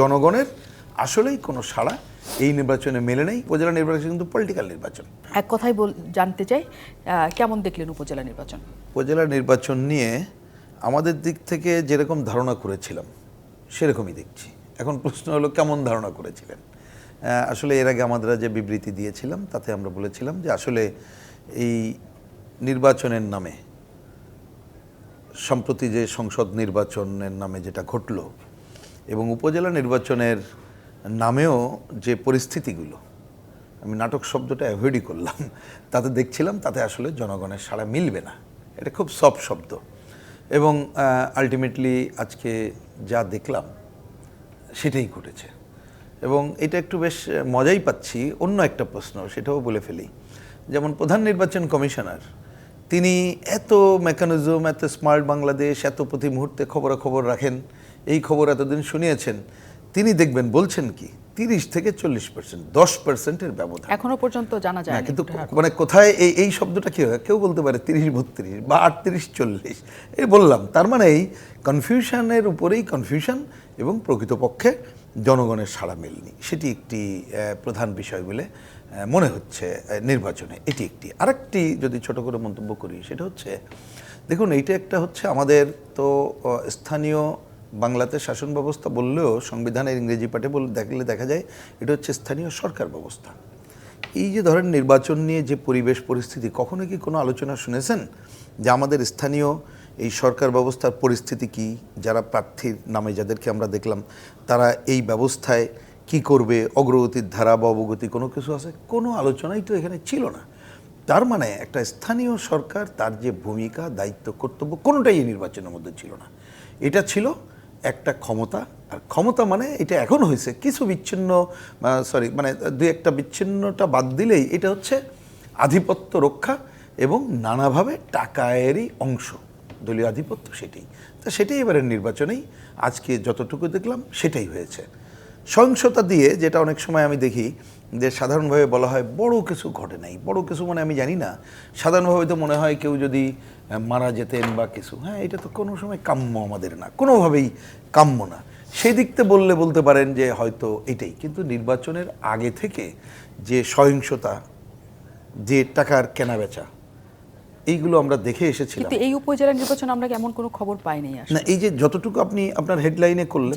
জনগণের আসলেই কোনো সাড়া এই নির্বাচনে মেলে নেই। উপজেলা নির্বাচন কিন্তু পলিটিক্যাল নির্বাচন। এক কথাই বল জানতে চাই কেমন দেখলেন উপজেলা নির্বাচন? উপজেলা নির্বাচন নিয়ে আমাদের দিক থেকে যেরকম ধারণা করেছিলাম সেরকমই দেখছি। এখন প্রশ্ন হলো কেমন ধারণা করেছিলেন? আসলে এর আগে আমরা যে বিবৃতি দিয়েছিলাম তাতে আমরা বলেছিলাম যে আসলে এই নির্বাচনের নামে সম্প্রতি যে সংসদ নির্বাচনের নামে যেটা ঘটলো এবং উপজেলা নির্বাচনের নামেও যে পরিস্থিতিগুলো, আমি নাটক শব্দটা অ্যাভয়েডই করলাম, তাতে দেখছিলাম তাতে আসলে জনগণের সাড়া মিলবে না। এটা খুব সফট শব্দ। এবং আলটিমেটলি আজকে যা দেখলাম, সেটাই ঘটেছে। এবং এটা একটু বেশ মজাই পাচ্ছি, অন্য একটা প্রশ্ন, সেটাও বলে ফেলি। যেমন প্রধান নির্বাচন কমিশনার, তিনি এত মেকানিজম এত স্মার্ট বাংলাদেশ, এত প্রতি মুহূর্তে খবরাখবর রাখেন এই খবর এতদিন শুনিয়েছেন। তিনি দেখবেন বলছেন কি তিরিশ থেকে চল্লিশ পার্সেন্ট দশ পার্সেন্টের ব্যবধান। এখনও পর্যন্ত জানা যায় কিন্তু মানে কোথায় এই এই শব্দটা কী হয়? কেউ বলতে পারে তিরিশ বত্রিশ বা আটত্রিশ চল্লিশ। এই বললাম তার মানে এই কনফিউশনের উপরেই কনফিউশন এবং প্রকৃতপক্ষে জনগণের সাড়া মেলেনি। সেটি একটি প্রধান বিষয় বলে মনে হচ্ছে নির্বাচনে। এটি একটি। আরেকটি যদি ছোট করে মন্তব্য করি সেটা হচ্ছে দেখুন এইটা একটা হচ্ছে আমাদের তো স্থানীয় বাংলাতে শাসন ব্যবস্থা বললেও সংবিধানের ইংরেজি পাঠে বলে দেখলে দেখা যায় এটা হচ্ছে স্থানীয় সরকার ব্যবস্থা। এই যে ধরেন নির্বাচন নিয়ে যে পরিবেশ পরিস্থিতি, কখনো কি কোনো আলোচনা শুনেছেন যে আমাদের স্থানীয় এই সরকার ব্যবস্থার পরিস্থিতি কি? যারা প্রার্থীর নামে যাদেরকে আমরা দেখলাম, তারা এই ব্যবস্থায় কি করবে? অগ্রগতির ধারা বা অবগতি কোনো কিছু আছে? কোনো আলোচনাই তো এখানে ছিল না। তার মানে একটা স্থানীয় সরকার তার যে ভূমিকা, দায়িত্ব, কর্তব্য কোনোটাই এই নির্বাচনের মধ্যে ছিল না। এটা ছিল একটা ক্ষমতা, আর ক্ষমতা মানে এটা এখন হয়েছে। কিছু বিচ্ছিন্ন সরি মানে দুই একটা বিচ্ছিন্নটা বাদ দিলেই এটা হচ্ছে আধিপত্য রক্ষা এবং নানাভাবে টাকায়েরই অংশ। দলীয় আধিপত্য সেটাই তা সেটাই এবারের নির্বাচনেই আজকে যতটুকু দেখলাম সেটাই হয়েছে। সহিংসতা দিয়ে যেটা অনেক সময় আমি দেখি যে সাধারণভাবে বলা হয় বড় কিছু ঘটে নাই। বড় কিছু মানে আমি জানি না। সাধারণভাবে তো মনে হয় কেউ যদি মারা যেতেন বা কিছু। হ্যাঁ এটা তো কোনো সময় কাম্য আমাদের না। কোনোভাবেই কাম্য না। সেই দিকতে বললে বলতে পারেন যে হয়তো এটাই। কিন্তু নির্বাচনের আগে থেকে যে সহিংসতা যে টাকার কেনাবেচা এইগুলো আমরা দেখে এসেছিলাম। এই উপজেলা নির্বাচন আমরা এমন কোনো খবর পাইনি না এই যে যতটুকু আপনি আপনার হেডলাইনে করলেন।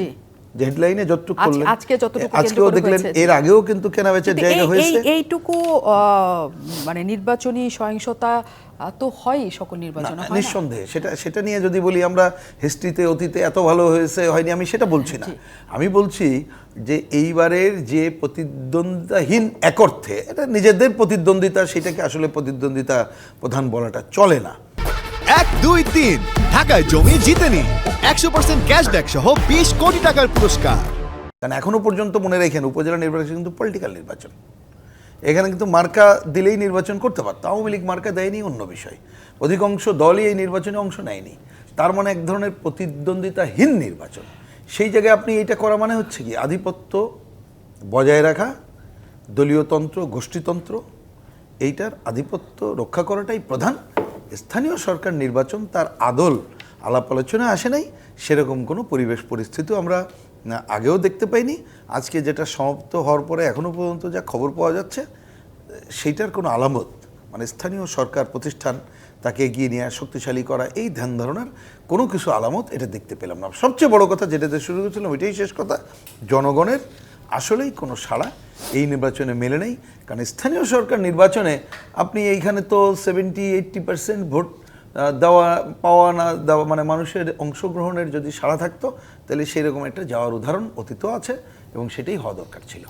যে হেডলাইনে যতটুকু করলেন আজকে যতটুকু আজকেও দেখলেন এর আগেও কিন্তু কেনাবেচার কিন্তু জায়গা হয়েছে এই- এইটুকু মানে নির্বাচনী সহিংসতা তো হয়ই সকল নির্বাচনে হয় নিঃসন্দেহে সেটা সেটা নিয়ে যদি বলি আমরা হিস্ট্রিতে অতীতে এত ভালো হয়েছে হয়নি আমি সেটা বলছি না। আমি বলছি যে এইবারের যে প্রতিদ্বন্দ্বিতাহীন এক অর্থে এটা নিজেদের প্রতিদ্বন্দ্বিতা সেটাকে আসলে প্রতিদ্বন্দ্বিতা প্রধান বলাটা চলে না। দুই তিন ঢাকায় জমি জিতে নিন। একশো পার্সেন্ট ক্যাশব্যাক সহ বিশ কোটি টাকার পুরস্কার। কারণ এখনও পর্যন্ত মনে রেখেন, উপজেলা নির্বাচন কিন্তু পলিটিক্যাল নির্বাচন। এখানে কিন্তু মার্কা দিলেই নির্বাচন করতে পারত। আওয়ামী লীগ মার্কা দেয়নি, অন্য বিষয়। অধিকাংশ দলই এই নির্বাচনে অংশ নেয়নি। তার মানে এক ধরনের প্রতিদ্বন্দ্বিতাহীন নির্বাচন। সেই জায়গায় আপনি এটা করা মানে হচ্ছে কি? আধিপত্য বজায় রাখা দলীয়তন্ত্র গোষ্ঠীতন্ত্র, এইটার আধিপত্য রক্ষা করাটাই প্রধান। স্থানীয় সরকার নির্বাচন তার আদল আলাপ আলোচনা আসে নাই। সেরকম কোনো পরিবেশ পরিস্থিতি আমরা আগেও দেখতে পাইনি। আজকে যেটা সমাপ্ত হওয়ার পরে এখনও পর্যন্ত যা খবর পাওয়া যাচ্ছে সেইটার কোনো আলামত মানে স্থানীয় সরকার প্রতিষ্ঠান তাকে এগিয়ে আসা, শক্তিশালী করা এই ধ্যান ধারণার কোনো কিছু আলামত এটা দেখতে পেলাম না। সবচেয়ে বড় কথা যেটাতে শুরু করেছিলাম ওইটাই শেষ কথা জনগণের আসলেই কোনো সাড়া এই নির্বাচনে মেলে নেই। কারণ স্থানীয় সরকার নির্বাচনে আপনি এইখানে তো সেভেন্টি এইট্টি পার্সেন্ট ভোট দেওয়া, পাওয়া না দেওয়া মানে মানুষের অংশগ্রহণের যদি সাড়া থাকতো, তাহলে সেই রকম একটা যাওয়ার উদাহরণ অতীতও আছে এবং সেটাই হওয়া দরকার ছিল।